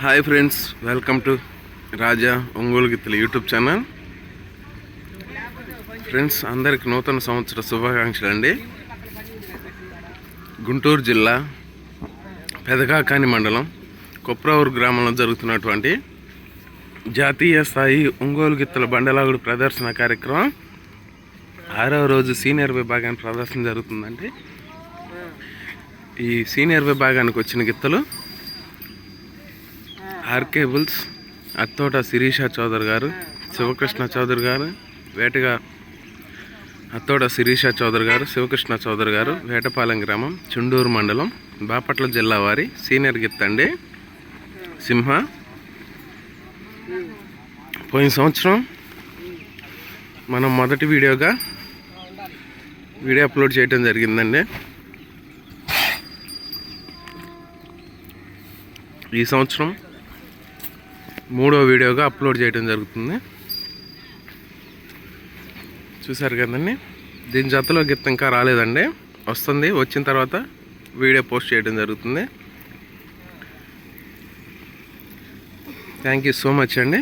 Hi friends welcome to Raja Ongole గిత్తుల YouTube channel friends అందరికి నూతన సంవత్సర శుభాకాంక్షలు అండి. గుంటూరు జిల్లా పెదకాకాని మండలం కొప్రావూరు గ్రామంలో జరుగుతున్నటువంటి జాతీయ స్థాయి ఒంగోలు గిత్తల బండలాగుడు ప్రదర్శన కార్యక్రమం ఆరవ రోజు సీనియర్ విభాగానికి ప్రదర్శన జరుగుతుందండి. ఈ సీనియర్ విభాగానికి వచ్చిన గిత్తలు ఆర్కేబుల్స్ అత్తోట శిరీష చౌదరి గారు శివకృష్ణ చౌదరి గారు వేటగా అత్తోట శిరీష చౌదరి గారు శివకృష్ణ చౌదరి గారు వేటపాలెం గ్రామం చుండూరు మండలం బాపట్ల జిల్లా వారి సీనియర్ గిత్తండి సింహ పోయిన సంవత్సరం మనం మొదటి వీడియోగా వీడియో అప్లోడ్ చేయడం జరిగిందండి. ఈ సంవత్సరం మూడో వీడియోగా అప్లోడ్ చేయడం జరుగుతుంది. చూసారు కదండి? దీని జతలో గిత్త ఇంకా రాలేదండి. వస్తుంది వచ్చిన తర్వాత వీడియో పోస్ట్ చేయడం జరుగుతుంది. థ్యాంక్ యూ సో మచ్ అండి.